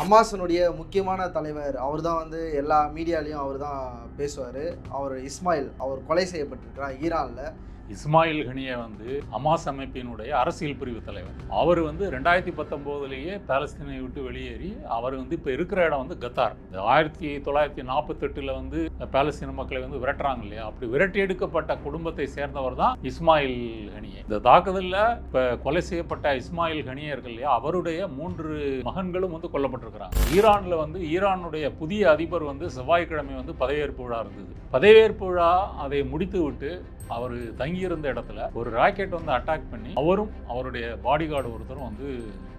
அம்மாசனுடைய முக்கியமான தலைவர் அவர் தான் வந்து எல்லா மீடியாலையும் அவர் தான் பேசுவார். அவர் இஸ்மாயில் அவர் கொலை செய்யப்பட்டிருக்கிறார் ஈரானில். இஸ்மாயில் கனியை வந்து ஹமாஸ் அமைப்பினுடைய அரசியல் பிரிவு தலைவர். அவர் வந்து ரெண்டாயிரத்தி பத்தொம்போதுலேயே பாலஸ்தீனை விட்டு வெளியேறி அவர் வந்து இப்போ இருக்கிற இடம் வந்து கத்தார். இந்த ஆயிரத்தி தொள்ளாயிரத்தி நாற்பத்தெட்டில் வந்து பாலஸ்தீன மக்களை வந்து விரட்டுறாங்க இல்லையா? அப்படி விரட்டி எடுக்கப்பட்ட குடும்பத்தை சேர்ந்தவர் தான் இஸ்மாயில் கனியை இந்த தாக்குதலில் இப்போ கொலை செய்யப்பட்ட இஸ்மாயில் கனியே இருக்கு இல்லையா? அவருடைய மூன்று மகன்களும் வந்து கொல்லப்பட்டிருக்கிறாங்க. ஈரானில் வந்து ஈரானுடைய புதிய அதிபர் வந்து செவ்வாய்க்கிழமை வந்து பதவியேற்பு விழா இருந்தது. பதவியேற்பு விழா அதை முடித்து விட்டு அவர் தங்கியிருந்த இடத்துல ஒரு ராக்கெட் வந்து அட்டாக் பண்ணி அவரும் அவருடைய பாடி கார்டு ஒருத்தரும் வந்து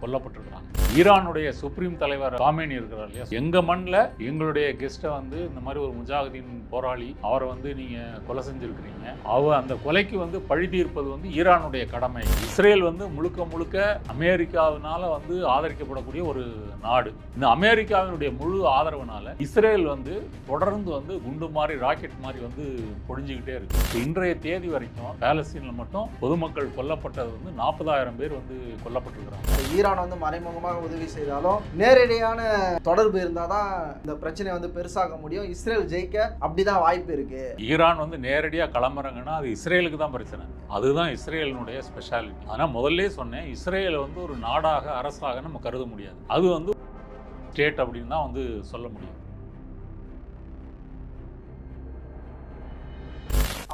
கொல்லப்பட்டிருக்கிறாங்க. ஈரானுடைய சுப்ரீம் தலைவர் காமேனி இருக்கிறார் இல்லையா? எங்க மண்ணில் எங்களுடைய கெஸ்ட்டை வந்து இந்த மாதிரி ஒரு முஜாஹிதீன் போராளி அவரை வந்து நீங்க கொலை செஞ்சிருக்கிறீங்க. அவ அந்த கொலைக்கு வந்து பழி தீர்ப்பது வந்து ஈரானுடைய கடமை. இஸ்ரேல் வந்து முழுக்க முழுக்க அமெரிக்காவினால வந்து ஆதரிக்கப்படக்கூடிய ஒரு நாடு. இந்த அமெரிக்காவினுடைய முழு ஆதரவுனால இஸ்ரேல் வந்து தொடர்ந்து வந்து குண்டு மாதிரி ராக்கெட் மாதிரி வந்து பொழிஞ்சுக்கிட்டே இருக்கு. இன்றைய தேதி வரைக்கும் பாலஸ்தீன்ல மட்டும் பொதுமக்கள் கொல்லப்பட்டது வந்து நாற்பதாயிரம் பேர் வந்து கொல்லப்பட்டிருக்கிறாங்க. ஈரான் வந்து மறைமுகமாக உதவி செய்தாலும் நேரடியான தொடர்பு இருந்தால் தான் இந்த பிரச்சனையை வந்து பெருசாக்க முடியும். இஸ்ரேல் ஜெயிக்க அப்படிதான் வாய்ப்பு இருக்கு. ஈரான் வந்து நேரடியாக கிளம்புறாங்கன்னா அது இஸ்ரேலுக்கு தான் பிரச்சனை. அதுதான் இஸ்ரேலினுடைய ஸ்பெஷாலிட்டி ஆனால் முதல்ல சொன்னேன் இஸ்ரேலை வந்து ஒரு நாடாக அரசாக நம்ம கருத முடியாது. அது வந்து ஸ்டேட் அப்படின்னு தான் வந்து சொல்ல முடியும்.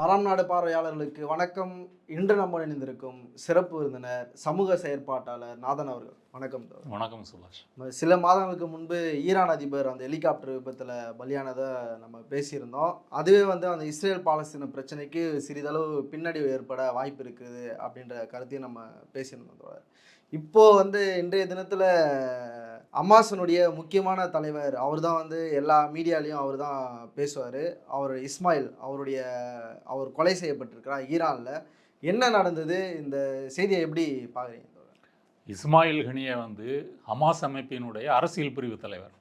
ஆறாம் நாடு பார்வையாளர்களுக்கு வணக்கம். இன்று நம்ம இணைந்திருக்கும் சிறப்பு விருந்தினர் சமூக செயற்பாட்டாளர் நாதன் அவர்கள். வணக்கம். வணக்கம் சுபாஷ். சில மாதங்களுக்கு முன்பு ஈரான் அதிபர் அந்த ஹெலிகாப்டர் விபத்தில் பலியானதை நம்ம பேசியிருந்தோம். அதுவே வந்து அந்த இஸ்ரேல் பாலஸ்தீன பிரச்சனைக்கு சிறிதளவு பின்னடைவு ஏற்பட வாய்ப்பு இருக்குது அப்படின்ற கருத்தையும் நம்ம பேசியிருந்தோம் இப்போது இப்போ வந்து இன்றைய தினத்தில் அம்மாசனுடைய முக்கியமான தலைவர் அவர் தான் வந்து எல்லா மீடியாலையும் அவர் தான் பேசுவார். அவர் இஸ்மாயில் அவருடைய அவர் கொலை செய்யப்பட்டிருக்கிறார் ஈரானில். என்ன நடந்தது? இந்த செய்தியை எப்படி பார்க்குறீங்க? இஸ்மாயில் ஹனியை வந்து ஹமாஸ் அமைப்பினுடைய அரசியல் பிரிவு தலைவர்.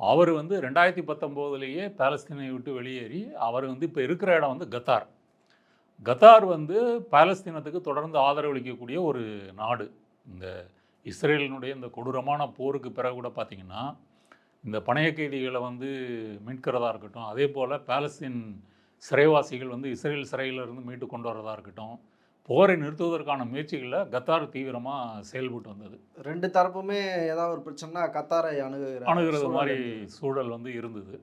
அவர் வந்து ரெண்டாயிரத்தி பத்தொம்போதுலேயே பாலஸ்தீனை விட்டு வெளியேறி அவர் வந்து இப்போ இருக்கிற இடம் வந்து கத்தார். கத்தார் வந்து பாலஸ்தீனத்துக்கு தொடர்ந்து ஆதரவளிக்கக்கூடிய ஒரு நாடு. இந்த இஸ்ரேலினுடைய இந்த கொடூரமான போருக்கு பிறகு கூட பார்த்திங்கன்னா இந்த பணைய கைதிகளை வந்து மீட்கிறதா இருக்கட்டும் அதே போல் பாலஸ்தீன் சிறைவாசிகள் வந்து இஸ்ரேல் சிறையிலிருந்து மீட்டு கொண்டு வரதா இருக்கட்டும் போரை நிறுத்துவதற்கான முயற்சிகளில் கத்தார் தீவிரமாக செயல்பட்டு வந்தது. ரெண்டு தரப்புமே ஏதாவது ஒரு பிரச்சனைனா கத்தாரை அணுகுகிற அணுகிறது மாதிரி. சூழல் வந்து இருந்தது.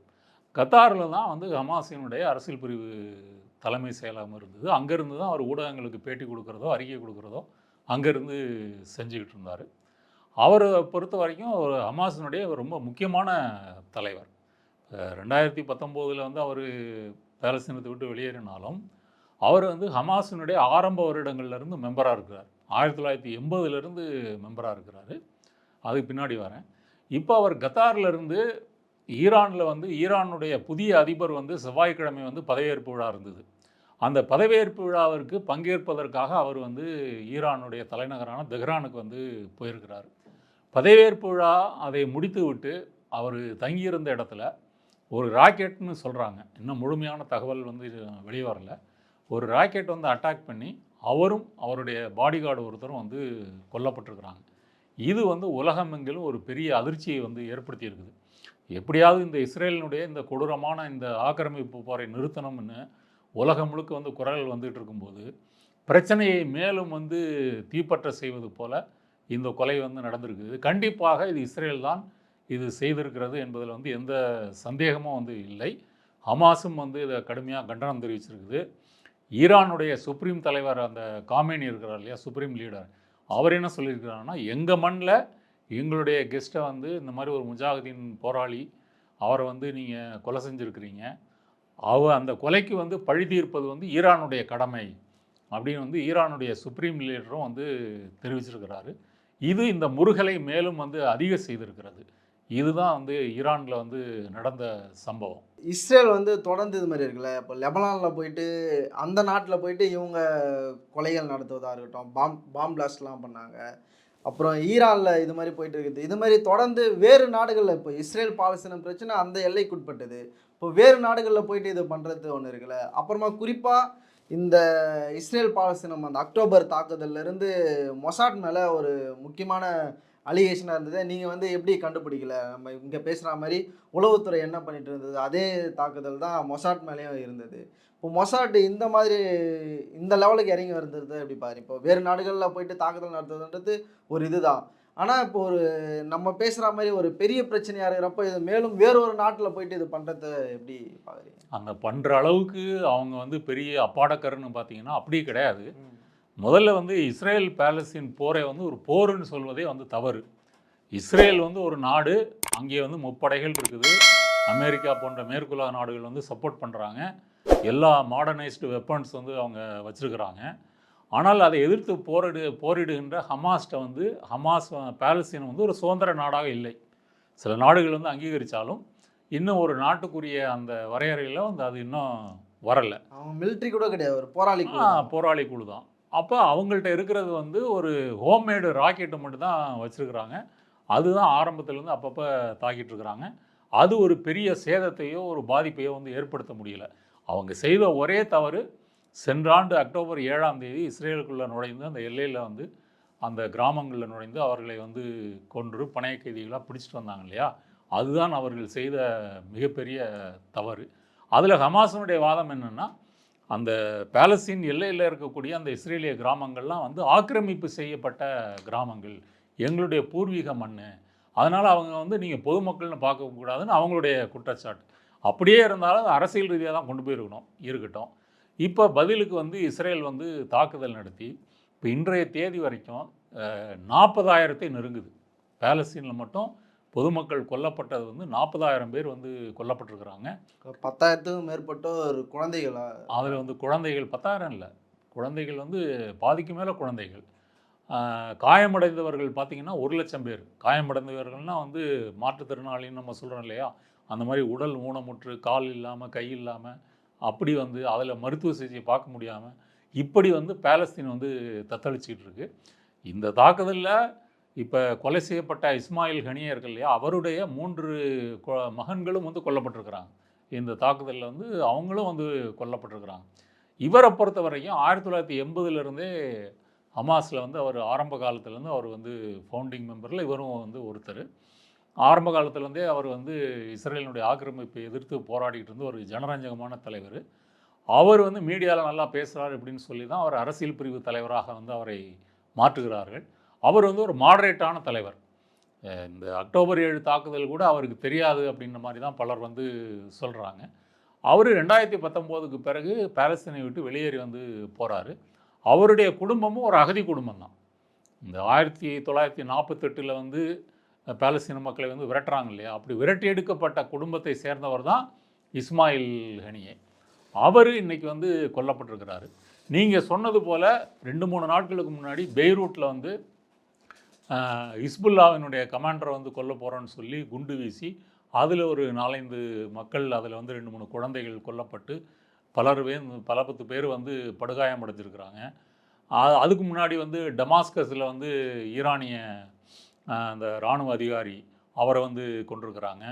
கத்தாரில் தான் வந்து ஹமாஸினுடைய அரசியல் பிரிவு தலைமை செயலகம் இருந்தது. அங்கேருந்து தான் அவர் ஊடகங்களுக்கு பேட்டி கொடுக்குறதோ அறிக்கை கொடுக்குறதோ அங்கேருந்து செஞ்சுக்கிட்டு இருந்தார். அவரை பொறுத்த வரைக்கும் அவர் ஹமாஸினுடைய ரொம்ப முக்கியமான தலைவர். ரெண்டாயிரத்தி பத்தொம்போதில் வந்து அவர் பேலஸ்தீனத்தை விட்டு வெளியேறினாலும் அவர் வந்து ஹமாஸினுடைய ஆரம்ப வருடங்கள்லேருந்து மெம்பராக இருக்கிறார். ஆயிரத்தி தொள்ளாயிரத்தி எண்பதுலேருந்து மெம்பராக இருக்கிறாரு. அதுக்கு பின்னாடி வரேன். இப்போ அவர் கத்தார்லேருந்து ஈரானில் வந்து ஈரானுடைய புதிய அதிபர் வந்து செவ்வாய்க்கிழமை வந்து பதவியேற்பு விழா இருந்தது. அந்த பதவியேற்பு விழாவிற்கு பங்கேற்பதற்காக அவர் வந்து ஈரானுடைய தலைநகரான தெஹ்ரானுக்கு வந்து போயிருக்கிறார். பதவியேற்பு விழா அதை முடித்து விட்டு அவர் தங்கியிருந்த இடத்துல ஒரு ராக்கெட்னு சொல்கிறாங்க இன்னும் முழுமையான தகவல் வந்து வெளியே வரல. ஒரு ராக்கெட் வந்து அட்டாக் பண்ணி அவரும் அவருடைய பாடி கார்டு ஒருத்தரும் வந்து கொல்லப்பட்டிருக்கிறாங்க. இது வந்து உலகமெங்கிலும் ஒரு பெரிய அதிர்ச்சியை வந்து ஏற்படுத்தியிருக்குது. எப்படியாவது இந்த இஸ்ரேலினுடைய இந்த கொடூரமான இந்த ஆக்கிரமிப்பு போரை நிறுத்தணும்னு உலகம் முழுக்க வந்து குரல் வந்துகிட்டு இருக்கும்போது பிரச்சனையை மேலும் வந்து தீப்பற்ற செய்வது போல இந்த கொலை வந்து நடந்திருக்குது. கண்டிப்பாக இது இஸ்ரேல் தான் இது செய்திருக்கிறது என்பதில் வந்து எந்த சந்தேகமும் வந்து இல்லை. ஹமாஸும் வந்து இதை கடுமையாக கண்டனம் தெரிவிச்சிருக்குது. ஈரானுடைய சுப்ரீம் தலைவர் அந்த காமேனி இருக்கிறார் இல்லையா சுப்ரீம் லீடர் அவர் என்ன சொல்லியிருக்கிறாருன்னா எங்கள் மண்ணில் எங்களுடைய கெஸ்ட்டை வந்து இந்த மாதிரி ஒரு முஜாஹிதீன் போராளி அவரை வந்து நீங்கள் கொலை செஞ்சுருக்கிறீங்க. அவ அந்த கொலைக்கு வந்து பழி தீர்ப்பது வந்து ஈரானுடைய கடமை அப்படின்னு வந்து ஈரானுடைய சுப்ரீம் லீடரும் வந்து தெரிவிச்சிருக்கிறாரு. இது இந்த முருகலை மேலும் வந்து அதிக செய்திருக்கிறது. இதுதான் வந்து ஈரானில் வந்து நடந்த சம்பவம். இஸ்ரேல் வந்து தொடர்ந்து இது மாதிரி இருக்குல்ல இப்போ லெபனானில் போயிட்டு அந்த நாட்டில் போயிட்டு இவங்க கொலைகள் நடத்துவதாக இருக்கட்டும் பாம் பாம் பிளாஸ்ட்லாம் பண்ணாங்க. அப்புறம் ஈரானில் இது மாதிரி போயிட்டு இருக்குது. இது மாதிரி தொடர்ந்து வேறு நாடுகளில் இப்போ இஸ்ரேல் பாலஸ்தீனம் பிரச்சனை அந்த எல்லைக்குட்பட்டது. இப்போ வேறு நாடுகளில் போயிட்டு இது பண்ணுறது ஒன்று இருக்குல்ல. அப்புறமா குறிப்பாக இந்த இஸ்ரேல் பாலஸ்தீனம் அந்த அக்டோபர் தாக்குதல்லேருந்து மொசாட் மேலே ஒரு முக்கியமான அலிகேஷனாக இருந்தது நீங்கள் வந்து எப்படி கண்டுபிடிக்கல? நம்ம இங்கே பேசுகிற மாதிரி உளவுத்துறை என்ன பண்ணிட்டு இருந்தது? அதே தாக்குதல் தான் மொசாட் மேலேயும் இருந்தது. இப்போ மொசாட் இந்த மாதிரி இந்த லெவலுக்கு இறங்கி வருந்தது எப்படி பாரு இப்போ வேறு நாடுகளில் போயிட்டு தாக்குதல் நடத்துறதுன்றது ஒரு இதுதான். ஆனால் இப்போ ஒரு நம்ம பேசுகிற மாதிரி ஒரு பெரிய பிரச்சனையாக இருக்கிறப்ப இது மேலும் வேற ஒரு நாட்டில் போயிட்டு இது பண்ணுறத எப்படி பார்க்குறீங்க அந்த பண்ணுற அளவுக்கு அவங்க வந்து பெரிய அப்பாடக்கருன்னு பார்த்தீங்கன்னா அப்படி கிடையாது. முதல்ல வந்து இஸ்ரேல் பாலஸ்தீன் போரை வந்து ஒரு போருன்னு சொல்வதே வந்து தவறு. இஸ்ரேல் வந்து ஒரு நாடு அங்கே வந்து முப்படைகள் இருக்குது. அமெரிக்கா போன்ற மேற்குலக நாடுகள் வந்து சப்போர்ட் பண்ணுறாங்க எல்லா மாடர்னைஸ்டு வெப்பன்ஸ் வந்து அவங்க வச்சுருக்கிறாங்க. ஆனால் அதை எதிர்த்து போரிடு போரிடுகின்ற ஹமாஸ்ட்டை வந்து ஹமாஸ் பாலஸ்தீன் வந்து ஒரு சுதந்திர நாடாக இல்லை. சில நாடுகள் வந்து அங்கீகரித்தாலும் இன்னும் ஒரு நாட்டுக்குரிய அந்த வரையறையில் வந்து அது இன்னும் வரலை. அவங்க மிலிட்ரி கூட கிடையாது ஒரு போராளி. போராளி குழு தான். அப்போ அவங்கள்ட்ட இருக்கிறது வந்து ஒரு ஹோம்மேடு ராக்கெட்டை மட்டும் தான் வச்சுருக்குறாங்க. அதுதான் ஆரம்பத்துலேருந்து அப்பப்போ தாக்கிட்டு இருக்கிறாங்க. அது ஒரு பெரிய சேதத்தையோ ஒரு பாதிப்பையோ வந்து ஏற்படுத்த முடியல. அவங்க செய்த ஒரே தவறு சென்ற ஆண்டு அக்டோபர் ஏழாம் தேதி இஸ்ரேலுக்குள்ளே நுழைந்து அந்த எல்லையில் வந்து அந்த கிராமங்களில் நுழைந்து அவர்களை வந்து கொன்று பணைய கைதிகளாக பிடிச்சிட்டு வந்தாங்க இல்லையா? அதுதான் அவர்கள் செய்த மிகப்பெரிய தவறு. அதில் ஹமாசனுடைய வாதம் என்னென்னா அந்த பேலஸ்தீன் எல்லையில் இருக்கக்கூடிய அந்த இஸ்ரேலிய கிராமங்கள்லாம் வந்து ஆக்கிரமிப்பு செய்யப்பட்ட கிராமங்கள். எங்களுடைய பூர்வீக மண் அதனால் அவங்க வந்து நீங்கள் பொதுமக்கள்னு பார்க்கக்கூடாதுன்னு அவங்களுடைய குற்றச்சாட்டு. அப்படியே இருந்தாலும் அரசியல் ரீதியாக தான் கொண்டு போயிருக்கணும் இருக்கட்டும். இப்போ பதிலுக்கு வந்து இஸ்ரேல் வந்து தாக்குதல் நடத்தி இப்போ இன்றைய தேதி வரைக்கும் நாற்பதாயிரத்தை நெருங்குது. பாலஸ்தீனில் மட்டும் பொதுமக்கள் கொல்லப்பட்டது வந்து நாற்பதாயிரம் பேர் வந்து கொல்லப்பட்டிருக்கிறாங்க. பத்தாயிரத்துக்கும் மேற்பட்டோர் குழந்தைகளா? அதில் வந்து குழந்தைகள் பத்தாயிரம் இல்லை. குழந்தைகள் வந்து பாதிக்கு மேலே குழந்தைகள். காயமடைந்தவர்கள் பார்த்தீங்கன்னா ஒரு லட்சம் பேர். காயமடைந்தவர்கள்னால் வந்து மாற்றுத்திறனாளின்னு நம்ம சொல்கிறோம் இல்லையா? அந்த மாதிரி உடல் ஊனமுற்று கால் இல்லாமல் கை இல்லாமல் அப்படி வந்து அதில் மருத்துவ சிகிச்சையை பார்க்க முடியாமல் இப்படி வந்து பேலஸ்தீன் வந்து தத்தளிச்சிக்கிட்டு இருக்கு. இந்த தாக்குதலில் இப்போ கொலை செய்யப்பட்ட இஸ்மாயில் ஹனியர்கள் இல்லையா அவருடைய மூன்று கொ- மகன்களும் வந்து கொல்லப்பட்டிருக்கிறாங்க. இந்த தாக்குதலில் வந்து அவங்களும் வந்து கொல்லப்பட்டிருக்கிறாங்க. இவரை பொறுத்த வரைக்கும் ஆயிரத்தி தொள்ளாயிரத்தி எண்பதுலேருந்தே ஹமாஸில் வந்து அவர் ஆரம்ப காலத்துலேருந்து அவர் வந்து ஃபவுண்டிங் மெம்பரில் இவரும் வந்து ஒருத்தர். ஆரம்ப காலத்துலேருந்தே அவர் வந்து இஸ்ரேலினுடைய ஆக்கிரமிப்பை எதிர்த்து போராடிக்கிட்டு இருந்து ஒரு ஜனரஞ்சகமான தலைவர். அவர் வந்து மீடியாவில் நல்லா பேசுகிறார் அப்படின்னு சொல்லி தான் அவர் அரசியல் பிரிவு தலைவராக வந்து அவரை மாற்றுகிறார்கள். அவர் வந்து ஒரு மாடரேட்டான தலைவர். இந்த அக்டோபர் ஏழு தாக்குதல் கூட அவருக்கு தெரியாது அப்படின்ற மாதிரி தான் பலர் வந்து சொல்கிறாங்க அவர் ரெண்டாயிரத்தி பத்தொம்போதுக்கு பிறகு பாலஸ்தீனை விட்டு வெளியேறி வந்து போகிறாரு அவருடைய குடும்பமும் ஒரு அகதி குடும்பம் தான் இந்த ஆயிரத்தி தொள்ளாயிரத்தி நாற்பத்தெட்டில் வந்து பாலஸ்தீன மக்களை வந்து விரட்டுறாங்க இல்லையா? அப்படி விரட்டி எடுக்கப்பட்ட குடும்பத்தை சேர்ந்தவர் தான் இஸ்மாயில் ஹனியே. அவர் இன்றைக்கி வந்து கொல்லப்பட்டிருக்கிறாரு. நீங்கள் சொன்னது போல் ரெண்டு மூணு நாட்களுக்கு முன்னாடி பெய்ரூட்டில் வந்து இஸ்புல்லாவினுடைய கமாண்டரை வந்து கொல்ல போகிறோன்னு சொல்லி குண்டு வீசி அதில் ஒரு நாலஞ்சு மக்கள் அதில் வந்து ரெண்டு மூணு குழந்தைகள் கொல்லப்பட்டு பலர் பேர் பல பத்து பேர் வந்து படுகாயம் அடைஞ்சிருக்கிறாங்க அதுக்கு முன்னாடி வந்து டமாஸ்கஸில் வந்து ஈரானிய அந்த இராணுவ அதிகாரி அவரை வந்து கொண்டிருக்கிறாங்க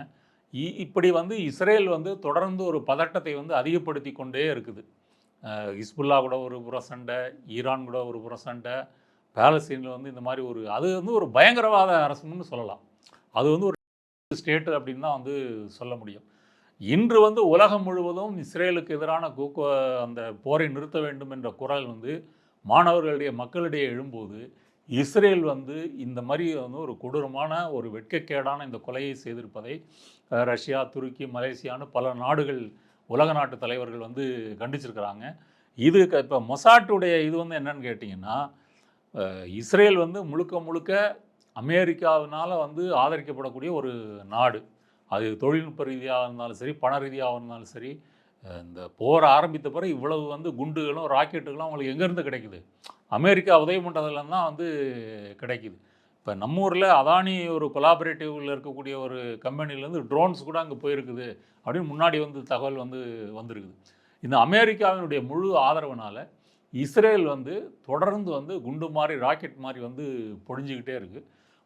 இ- இப்படி வந்து இஸ்ரேல் வந்து தொடர்ந்து ஒரு பதட்டத்தை வந்து அதிகப்படுத்தி கொண்டே இருக்குது. ஹிஸ்புல்லா கூட ஒரு புற சண்டை ஈரான் கூட ஒரு புற சண்டை பேலஸ்தீனில் வந்து இந்த மாதிரி ஒரு அது வந்து ஒரு பயங்கரவாத அரசுன்னு சொல்லலாம். அது வந்து ஒரு ஸ்டேட்டு அப்படின்னு தான் வந்து சொல்ல முடியும். இன்று வந்து உலகம் முழுவதும் இஸ்ரேலுக்கு எதிரான கூக்கு அந்த போரை நிறுத்த வேண்டும் என்ற குரல் வந்து மாணவர்களுடைய மக்களிடையே எழும்போது இஸ்ரேல் வந்து இந்த மாதிரி வந்து ஒரு கொடூரமான ஒரு வெட்கக்கேடான இந்த கொலையை செய்திருப்பதை ரஷ்யா துருக்கி மலேசியான்னு பல நாடுகள் உலக நாட்டு தலைவர்கள் வந்து கண்டிச்சிருக்கிறாங்க. இது இப்போ மொசாட்டுடைய இது வந்து என்னன்னு கேட்டிங்கன்னா இஸ்ரேல் வந்து முழுக்க முழுக்க அமெரிக்காவினால் வந்து ஆதரிக்கப்படக்கூடிய ஒரு நாடு. அது தொழில்நுட்ப ரீதியாக இருந்தாலும் சரி பண ரீதியாக இருந்தாலும் சரி இந்த போர் ஆரம்பித்த பிறகு இவ்வளவு வந்து குண்டுகளும் ராக்கெட்டுகளும் அவங்களுக்கு எங்கேருந்து கிடைக்குது? அமெரிக்கா உதவி தான் வந்து கிடைக்குது. இப்போ நம்ம ஊரில் அதானி ஒரு கொலாபரேட்டிவில் இருக்கக்கூடிய ஒரு கம்பெனிலேருந்து ட்ரோன்ஸ் கூட அங்கே போயிருக்குது அப்படின்னு முன்னாடி வந்து தகவல் வந்து வந்திருக்குது. இந்த அமெரிக்காவினுடைய முழு ஆதரவுனால் இஸ்ரேல் வந்து தொடர்ந்து வந்து குண்டு மாதிரி ராக்கெட் மாதிரி வந்து பொழிஞ்சுக்கிட்டே இருக்குது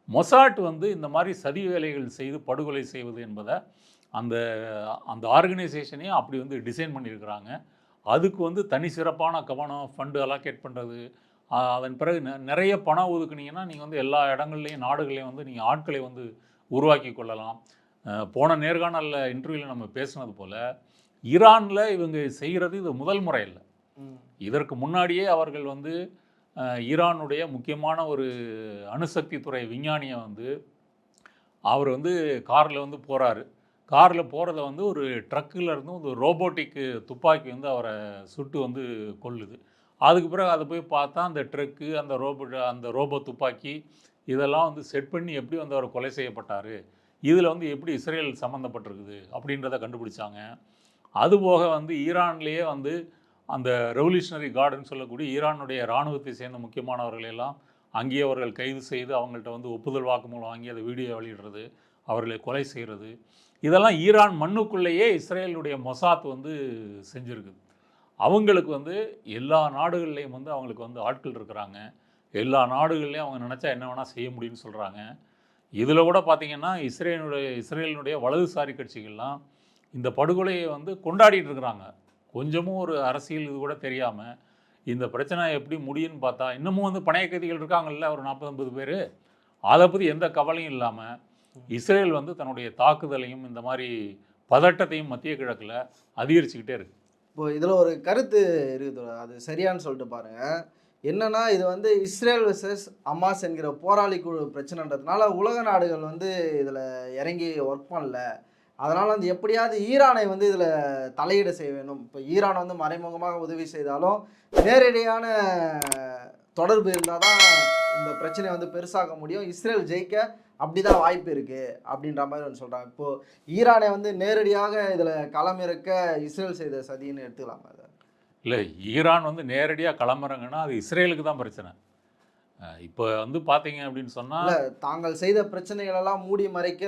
மொசாட் வந்து இந்த மாதிரி சதி வேலைகள் செய்து படுகொலை செய்வது என்பதை அந்த அந்த ஆர்கனைசேஷனையும் அப்படி வந்து டிசைன் பண்ணியிருக்கிறாங்க. அதுக்கு வந்து தனி சிறப்பான கவனம் ஃபண்டு அலாக்கேட் பண்ணுறது அதன் பிறகு நிறைய பணம் ஒதுக்குனீங்கன்னா நீங்கள் வந்து எல்லா இடங்கள்லையும் நாடுகள்லையும் வந்து நீங்கள் ஆட்களை வந்து உருவாக்கி கொள்ளலாம். போன நேர்காணலில் இன்டர்வியூவில் நம்ம பேசுனது போல் ஈரானில் இவங்க செய்கிறது இது முதல் முறை இல்லை. இதற்கு முன்னாடியே அவர்கள் வந்து ஈரானுடைய முக்கியமான ஒரு அணுசக்தி துறை விஞ்ஞானியை வந்து அவர் வந்து காரில் வந்து போகிறாரு காரில் போகிறத வந்து ஒரு ட்ரக்கில் இருந்து ஒரு ரோபோட்டிக் துப்பாக்கி வந்து அவரை சுட்டு வந்து கொல்லுது. அதுக்கு பிறகு அதை போய் பார்த்தா அந்த ட்ரக்கு அந்த ரோபோ அந்த ரோபோ துப்பாக்கி இதெல்லாம் வந்து செட் பண்ணி எப்படி வந்து அவர் கொலை செய்யப்பட்டார்? இதில் வந்து எப்படி இஸ்ரேல் சம்மந்தப்பட்டிருக்குது அப்படின்றத கண்டுபிடிச்சாங்க. அதுபோக வந்து ஈரான்லேயே வந்து அந்த ரெவல்யூஷனரி கார்டுன்னு சொல்லக்கூடிய ஈரானுடைய இராணுவத்தை சேர்ந்த முக்கியமானவர்களெல்லாம் அங்கேயே அவர்கள் கைது செய்து அவங்கள்ட்ட வந்து ஒப்புதல் வாக்குமூலம் வாங்கி அதை வீடியோ வெளியிடுறது அவர்களை கொலை செய்கிறது இதெல்லாம் ஈரான் மண்ணுக்குள்ளேயே இஸ்ரேலுடைய மொசாத் வந்து செஞ்சுருக்குது. அவங்களுக்கு வந்து எல்லா நாடுகள்லேயும் வந்து அவங்களுக்கு வந்து ஆட்கள் இருக்கிறாங்க. எல்லா நாடுகள்லேயும் அவங்க நினச்சா என்ன வேணால் செய்ய முடியும்னு சொல்கிறாங்க இதில் கூட பார்த்தீங்கன்னா இஸ்ரேலுடைய இஸ்ரேலினுடைய வலதுசாரி கட்சிகள்லாம் இந்த படுகொலையை வந்து கொண்டாடிட்டு இருக்கிறாங்க. கொஞ்சமும் ஒரு அரசியல் இது கூட தெரியாமல் இந்த பிரச்சனை எப்படி முடியும்னு பார்த்தா இன்னமும் வந்து பணைய கைதிகள் இருக்காங்கல்ல ஒரு நாற்பது ஐம்பது பேர். அதை பற்றி எந்த கவலையும் இல்லாமல் இஸ்ரேல் வந்து தன்னுடைய தாக்குதலையும் இந்த மாதிரி பதட்டத்தையும் மத்திய கிழக்கில் அதிகரிச்சுக்கிட்டே இருக்குது இப்போ இதில் ஒரு கருத்து இருக்குது அது சரியான்னு சொல்லிட்டு பாருங்கள் என்னென்னா இது வந்து இஸ்ரேல் வெர்சஸ் அமாஸ் என்கிற போராளி குழு பிரச்சனைன்றதுனால உலக நாடுகள் வந்து இதில் இறங்கி ஒர்க் பண்ணல. அதனால் வந்து எப்படியாவது ஈரானை வந்து இதில் தலையீடு செய்ய வேணும் இப்போ ஈரான் வந்து மறைமுகமாக உதவி செய்தாலும் நேரடியான தொடர்பு இருந்தால் தான் இந்த பிரச்சனையை வந்து பெருசாக முடியும். இஸ்ரேல் ஜெயிக்க அப்படிதான் வாய்ப்பு இருக்குது அப்படின்ற மாதிரி வந்து சொல்கிறாங்க இப்போது ஈரானை வந்து நேரடியாக இதில் களமிறக்க இஸ்ரேல் செய்த சதின்னு எடுத்துக்கலாமா அதை இல்லை ஈரான் வந்து நேரடியாக கிளம்புறாங்கன்னா அது இஸ்ரேலுக்கு தான் பிரச்சனை. இப்போ வந்து பார்த்தீங்க அப்படின்னு சொன்னால் தாங்கள் செய்த பிரச்சனைகள் எல்லாம் மூடி மறைக்க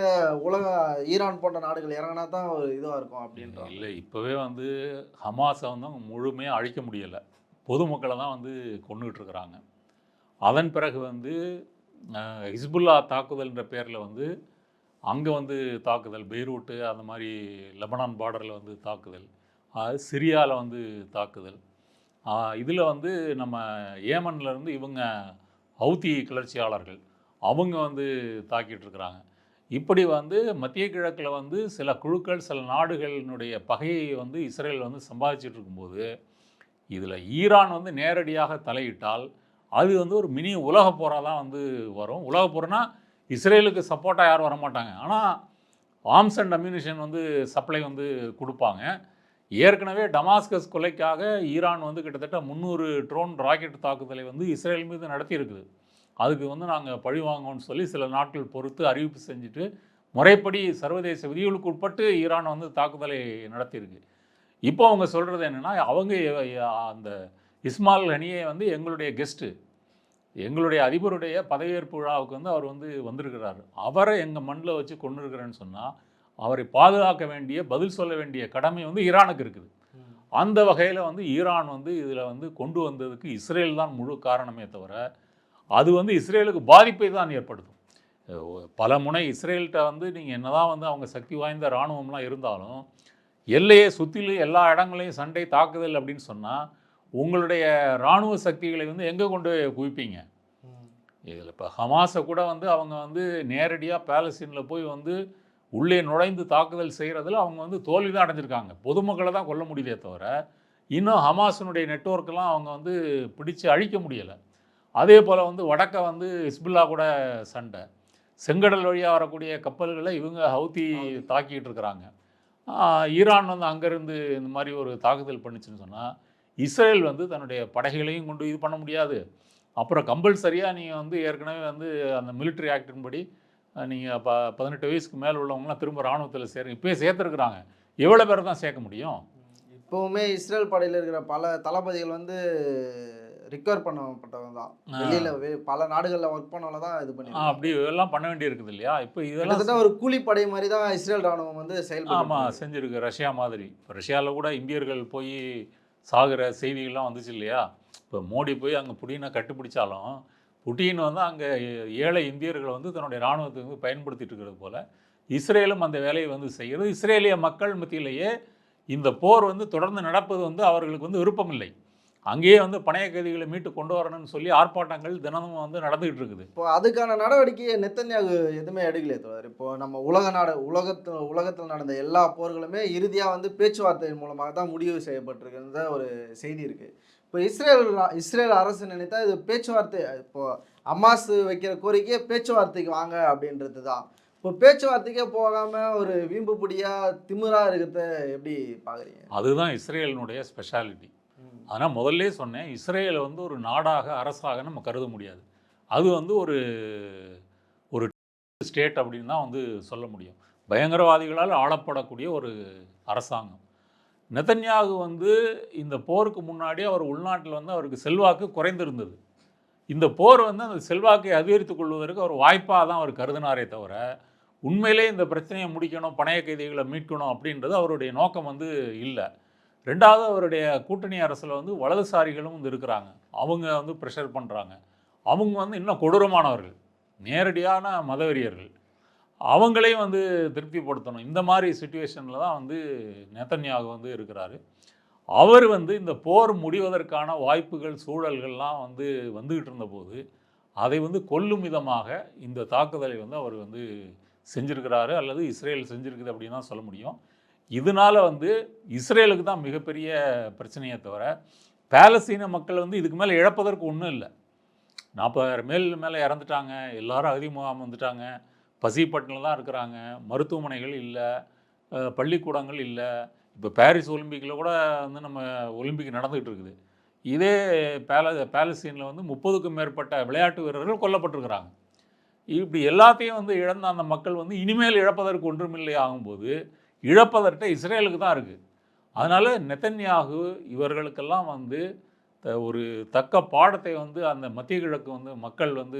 உலக ஈரான் போன்ற நாடுகள் இறங்கினா தான் ஒரு இதுவாக இருக்கும் அப்படின்றாங்க இல்லை இப்போவே வந்து ஹமாஸை வந்து அவங்க முழுமையாக அழிக்க முடியலை. பொதுமக்களை தான் வந்து கொண்டுகிட்டு இருக்கிறாங்க. அதன் பிறகு வந்து ஹிஸ்புல்லா தாக்குதல்ன்ற பேரில் வந்து அங்கே வந்து தாக்குதல் பெய்ரூட்டு அந்த மாதிரி லெபனான் பார்டரில் வந்து தாக்குதல் அது சிரியாவில் வந்து தாக்குதல். இதில் வந்து நம்ம ஏமன்ல இருந்து இவங்க ஹவுதி கிளர்ச்சியாளர்கள் அவங்க வந்து தாக்கிட்டு இருக்கிறாங்க இப்படி வந்து மத்திய கிழக்கில் வந்து சில குழுக்கள் சில நாடுகளினுடைய பகையை வந்து இஸ்ரேல் வந்து சம்பாதிச்சிட்டு இருக்கும்போது இதில் ஈரான் வந்து நேரடியாக தலையிட்டால் அது வந்து ஒரு மினி உலக போராக தான் வந்து வரும். உலக போர்னா இஸ்ரேலுக்கு சப்போர்ட்டாக யாரும் வர மாட்டாங்க ஆனால் ஆர்ம்ஸ் அண்ட் அம்யூனிஷன் வந்து சப்ளை வந்து கொடுப்பாங்க. ஏற்கனவே டமாஸ்கஸ் கொலைக்காக ஈரான் வந்து கிட்டத்தட்ட முந்நூறு ட்ரோன் ராக்கெட் தாக்குதலை வந்து இஸ்ரேல் மீது நடத்தியிருக்குது. அதுக்கு வந்து நாங்கள் பழி வாங்கோன்னு சொல்லி சில நாட்கள் பொறுத்து அறிவிப்பு செஞ்சுட்டு முறைப்படி சர்வதேச விதிகளுக்கு உட்பட்டு ஈரான் வந்து தாக்குதலை நடத்தியிருக்கு. இப்போ அவங்க சொல்கிறது என்னென்னா அவங்க அந்த இஸ்மால் ஹனியே வந்து எங்களுடைய கெஸ்ட்டு எங்களுடைய அதிபருடைய பதவியேற்பு விழாவுக்கு வந்து அவர் வந்து வந்திருக்கிறாரு. அவரை எங்கள் மண்ணில் வச்சு கொண்டு இருக்கிறேன்னு சொன்னால் அவரை பாதுகாக்க வேண்டிய பதில் சொல்ல வேண்டிய கடமை வந்து ஈரானுக்கு இருக்குது. அந்த வகையில் வந்து ஈரான் வந்து இதில் வந்து கொண்டு வந்ததுக்கு இஸ்ரேல் தான் முழு காரணமே தவிர அது வந்து இஸ்ரேலுக்கு பாதிப்பை தான் ஏற்படுத்தும். பல முனை இஸ்ரேல்கிட்ட வந்து நீங்கள் என்னதான் வந்து அவங்க சக்தி வாய்ந்த இராணுவம்லாம் இருந்தாலும் எல்லையை சுற்றிலும் எல்லா இடங்களையும் சண்டை தாக்குதல் அப்படின்னு சொன்னால் உங்களுடைய இராணுவ சக்திகளை வந்து எங்கே கொண்டு குவிப்பீங்க? இதில் இப்போ ஹமாஸை கூட வந்து அவங்க வந்து நேரடியாக பாலஸ்தீனில் போய் வந்து உள்ளே நுழைந்து தாக்குதல் செய்கிறதுல அவங்க வந்து தோல்வி தான் அடைஞ்சிருக்காங்க. பொதுமக்களை தான் கொல்ல முடியுதே தவிர இன்னும் ஹமாஸினுடைய நெட்வொர்க்கெல்லாம் அவங்க வந்து பிடிச்சு அழிக்க முடியலை. அதே போல் வந்து வடக்க வந்து ஹிஸ்புல்லா கூட சண்டை. செங்கடல் வழியாக வரக்கூடிய கப்பல்களை இவங்க ஹவுதி தாக்கிட்டு இருக்கிறாங்க. ஈரான் வந்து அங்கேருந்து இந்த மாதிரி ஒரு தாக்குதல் பண்ணுச்சுன்னு சொன்னால் இஸ்ரேல் வந்து தன்னுடைய படைகளையும் கொண்டு இது பண்ண முடியாது. அப்புறம் கம்பல்சரியாக நீங்கள் வந்து ஏற்கனவே வந்து அந்த military ஆக்டின் படி நீங்கள் ப பதினெட்டு வயசுக்கு மேலே உள்ளவங்களாம் திரும்ப இராணுவத்தில் சேருங்க இப்போயே சேர்த்துருக்குறாங்க. எவ்வளோ பேர் தான் சேர்க்க முடியும்? இப்போவுமே இஸ்ரேல் படையில் இருக்கிற பல தளபதிகள் வந்து ரிக்கவர் பண்ணப்பட்டவங்க தான். வெளியில பல நாடுகளில் ஒர்க் பண்ணவங்க தான் இது பண்ணி அப்படி இதெல்லாம் பண்ண வேண்டி இருக்குது இல்லையா? இப்போ இதெல்லாம் ஒரு கூலிப்படை மாதிரி தான் இஸ்ரேல் ராணுவம் வந்து ஆமாம் செயல்பட்டு செஞ்சுருக்கு ரஷ்யா மாதிரி. இப்போ ரஷ்யாவில் கூட இந்தியர்கள் போய் சாகிற செய்திகள்லாம் வந்துச்சு இல்லையா? இப்போ மோடி போய் அங்கே புடினை கட்டுப்பிடிச்சாலும் புட்டின் வந்து அங்கே ஏழை இந்தியர்களை வந்து தன்னுடைய இராணுவத்துக்கு வந்து பயன்படுத்திட்டு இருக்கிறது போல் இஸ்ரேலும் அந்த வேலையை வந்து செய்கிறது. இஸ்ரேலிய மக்கள் மத்தியிலேயே இந்த போர் வந்து தொடர்ந்து நடப்பது வந்து அவர்களுக்கு வந்து விருப்பமில்லை. அங்கேயே வந்து பணைய கைதிகளை மீட்டு கொண்டு வரணும்னு சொல்லி ஆர்ப்பாட்டங்கள் தினமும் வந்து நடந்துகிட்டு இருக்குது. இப்போ அதுக்கான நடவடிக்கையை நெத்தன்யாகு எதுவுமே எடுக்கலையே தோழர். இப்போ நம்ம உலக நாடு உலகத்து உலகத்தில் நடந்த எல்லா போர்களுமே இறுதியாக வந்து பேச்சுவார்த்தை மூலமாக தான் முடிவு செய்யப்பட்டிருக்கிற ஒரு செய்தி இருக்குது இப்போ இஸ்ரேல் இஸ்ரேல் அரசு நினைத்தா இது பேச்சுவார்த்தை இப்போ அமாஸ் வைக்கிற கோரிக்கையை பேச்சுவார்த்தைக்கு வாங்க அப்படின்றது தான். இப்போ பேச்சுவார்த்தைக்கே போகாமல் ஒரு வீம்பு பிடியாக திமிரா இருக்கிறத எப்படி பார்க்குறீங்க? அதுதான் இஸ்ரேலினுடைய ஸ்பெஷாலிட்டி ஆனால் முதல்ல சொன்னேன் இஸ்ரேலை வந்து ஒரு நாடாக அரசாக நம்ம கருத முடியாது. அது வந்து ஒரு ஒரு ஸ்டேட் அப்படின்னு தான் வந்து சொல்ல முடியும். பயங்கரவாதிகளால் ஆளப்படக்கூடிய ஒரு அரசாங்கம். நெதன்யாகு வந்து இந்த போருக்கு முன்னாடி அவர் உள்நாட்டில் வந்து அவருக்கு செல்வாக்கு குறைந்திருந்தது. இந்த போர் வந்து அந்த செல்வாக்கை அதிகரித்துக் கொள்வதற்கு அவர் வாய்ப்பாக தான் அவர் கருதினாரே தவிர உண்மையிலே இந்த பிரச்சனையை முடிக்கணும் பணைய கைதிகளை மீட்கணும் அப்படின்றது அவருடைய நோக்கம் வந்து இல்லை. ரெண்டாவது அவருடைய கூட்டணி அரசில் வந்து வலதுசாரிகளும் வந்து இருக்கிறாங்க. அவங்க வந்து ப்ரெஷர் பண்ணுறாங்க அவங்க வந்து இன்னும் கொடூரமானவர்கள். நேரடியான மதவெறியர்கள். அவங்களையும் வந்து திருப்திப்படுத்தணும். இந்த மாதிரி சுச்சுவேஷனில் தான் வந்து நேத்தன்யாகு வந்து இருக்கிறாரு. அவர் வந்து இந்த போர் முடிவதற்கான வாய்ப்புகள் சூழல்கள்லாம் வந்து வந்துக்கிட்டு இருந்தபோது அதை வந்து கொல்லும் விதமாக இந்த தாக்குதலை வந்து அவர் வந்து செஞ்சுருக்கிறாரு அல்லது இஸ்ரேல் செஞ்சுருக்குது அப்படின்னு தான் சொல்ல முடியும். இதனால வந்து இஸ்ரேலுக்கு தான் மிகப்பெரிய பிரச்சனையே தவிர பேலஸ்தீன மக்கள் வந்து இதுக்கு மேலே இழப்பதற்கு ஒன்றும் இல்லை. நாற்பதாயிரம் மேல் மேலே இறந்துட்டாங்க எல்லாரும் அகதி முகாம் வந்துட்டாங்க பசிப்பட்டினில் தான் இருக்கிறாங்க மருத்துவமனைகள் இல்லை பள்ளிக்கூடங்கள் இல்லை. இப்போ பாரிஸ் ஒலிம்பிக்கில் கூட வந்து நம்ம ஒலிம்பிக் நடந்துகிட்டு இருக்குது. இதே பேல பேலஸ்தீனில் வந்து முப்பதுக்கும் மேற்பட்ட விளையாட்டு வீரர்கள் கொல்லப்பட்டிருக்கிறாங்க. இப்படி எல்லாத்தையும் வந்து இழந்த அந்த மக்கள் வந்து இனிமேல் இழப்பதற்கு ஒன்றுமில்லை ஆகும்போது இழப்பதற்கிட்ட இஸ்ரேலுக்கு தான் இருக்குது அதனால் நெத்தன்யாகு இவர்களுக்கெல்லாம் வந்து த- ஒரு தக்க பாடத்தை வந்து அந்த மத்திய கிழக்கு வந்து மக்கள் வந்து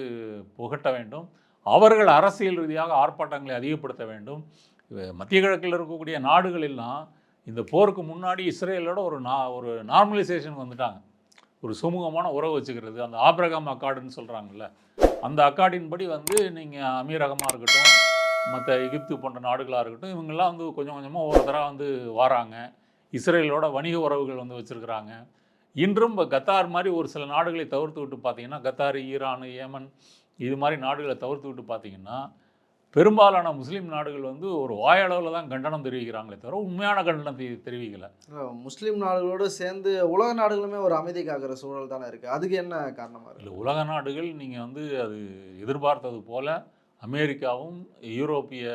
புகட்ட வேண்டும். அவர்கள் அரசியல் ரீதியாக ஆர்ப்பாட்டங்களை அதிகப்படுத்த வேண்டும். மத்திய கிழக்கில் இருக்கக்கூடிய நாடுகள் எல்லாம் இந்த போருக்கு முன்னாடி இஸ்ரேலோட ஒரு நா ஒரு நார்மலைசேஷன் வந்துட்டாங்க. ஒரு சுமூகமான உறவு வச்சுக்கிறது. அந்த ஆப்ரகாம் அக்காடுன்னு சொல்கிறாங்கல்ல அந்த அக்காடின்படி வந்து நீங்கள் அமீரகமாக இருக்கட்டும் மற்ற எகிப்து போன்ற நாடுகளாக இருக்கட்டும் இவங்கெல்லாம் வந்து கொஞ்சம் கொஞ்சமாக ஒவ்வொரு தடவை வந்து வராங்க. இஸ்ரேலோட வணிக உறவுகள் வந்து வச்சுருக்கிறாங்க. இன்றும் இப்போ கத்தார் மாதிரி ஒரு சில நாடுகளை தவிர்த்து விட்டு பார்த்தீங்கன்னா கத்தார் ஈரான் ஏமன் இது மாதிரி நாடுகளை தவிர்த்து விட்டு பார்த்தீங்கன்னா பெரும்பாலான முஸ்லீம் நாடுகள் வந்து ஒரு வாயளவில் தான் கண்டனம் தெரிவிக்கிறாங்களே தவிர உண்மையான கண்டனத்தை தெரிவிக்கலை. முஸ்லீம் நாடுகளோடு சேர்ந்து உலக நாடுகளுமே ஒரு அமைதி காக்கிற சூழல் தானே இருக்குது அதுக்கு என்ன காரணமாக இல்லை உலக நாடுகள் நீங்கள் வந்து அது எதிர்பார்த்தது போல அமெரிக்காவும் யூரோப்பிய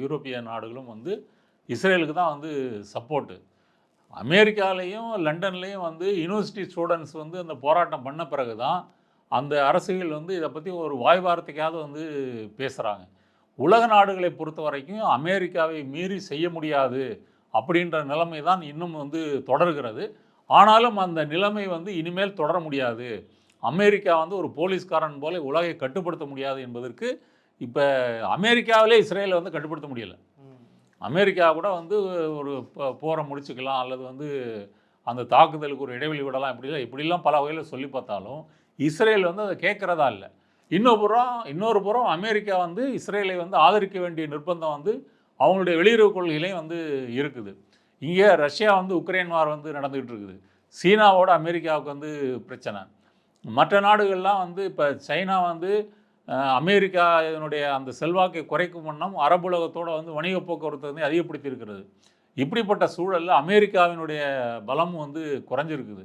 யூரோப்பிய நாடுகளும் வந்து இஸ்ரேலுக்கு தான் வந்து சப்போர்ட்டு அமெரிக்காலேயும் லண்டன்லேயும் வந்து யூனிவர்சிட்டி ஸ்டூடெண்ட்ஸ் வந்து அந்த போராட்டம் பண்ண பிறகு தான் அந்த அரசுகள் வந்து இதை பற்றி ஒரு வாய் வார்த்தைக்காவது வந்து பேசுகிறாங்க உலக நாடுகளை பொறுத்த வரைக்கும் அமெரிக்காவை மீறி செய்ய முடியாது அப்படின்ற நிலைமை தான் இன்னும் வந்து தொடர்கிறது. ஆனாலும் அந்த நிலைமை வந்து இனிமேல் தொடர முடியாது. அமெரிக்கா வந்து ஒரு போலீஸ்காரன் போல உலகை கட்டுப்படுத்த முடியாது என்பதற்கு இப்போ அமெரிக்காவிலே இஸ்ரேலை வந்து கட்டுப்படுத்த முடியல. அமெரிக்கா கூட வந்து ஒரு போரை முடிச்சுக்கலாம் அல்லது வந்து அந்த தாக்குதலுக்கு ஒரு இடைவெளி விடலாம் இப்படிலாம் இப்படிலாம் பல வகையில் சொல்லி பார்த்தாலும் இஸ்ரேல் வந்து அதை கேட்குறதா இல்லை. இன்னொரு புறம் இன்னொரு புறம் அமெரிக்கா வந்து இஸ்ரேலை வந்து ஆதரிக்க வேண்டிய நிர்பந்தம் வந்து அவங்களுடைய வெளியுறவு கொள்கையிலையும் வந்து இருக்குது. இங்கே ரஷ்யா வந்து உக்ரைன் வார் வந்து நடந்துகிட்டு இருக்குது. சீனாவோட அமெரிக்காவுக்கு வந்து பிரச்சனை. மற்ற நாடுகள்லாம் வந்து இப்போ சைனா வந்து அமெரிக்கா இதனுடைய அந்த செல்வாக்கை குறைக்கும் வண்ணம் அரபுலகத்தோட வந்து வணிக போக்குவரத்து வந்து அதிகப்படுத்தியிருக்கிறது. இப்படிப்பட்ட சூழலில் அமெரிக்காவினுடைய பலம் வந்து குறைஞ்சிருக்குது.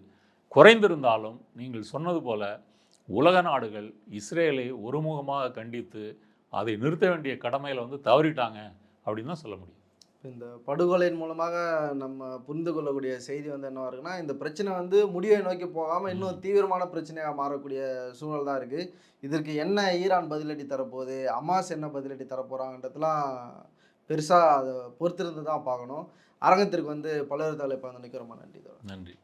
குறைந்திருந்தாலும் நீங்கள் சொன்னது போல உலக நாடுகள் இஸ்ரேலை ஒருமுகமாக கண்டித்து அதை நிறுத்த வேண்டிய கடமையில் வந்து தவறிட்டாங்க அப்படின்னு தான் சொல்ல முடியும். இந்த படுகொலையின் மூலமாக நம்ம புரிந்து கொள்ளக்கூடிய செய்தி வந்து என்னவா இருக்குன்னா இந்த பிரச்சனை வந்து முடிவை நோக்கி போகாமல் இன்னும் தீவிரமான பிரச்சனையாக மாறக்கூடிய சூழல் தான் இருக்குது இதற்கு என்ன ஈரான் பதிலடி தரப்போகுது? அமாஸ் என்ன பதிலடி தரப்போகிறாங்கன்றதுலாம் பெருசாக அதை பொறுத்திருந்து தான் பார்க்கணும். அரங்கத்திற்கு வந்து பல்வேறு தலைப்பு வந்து நிற்கிறோமா நன்றி. நன்றி.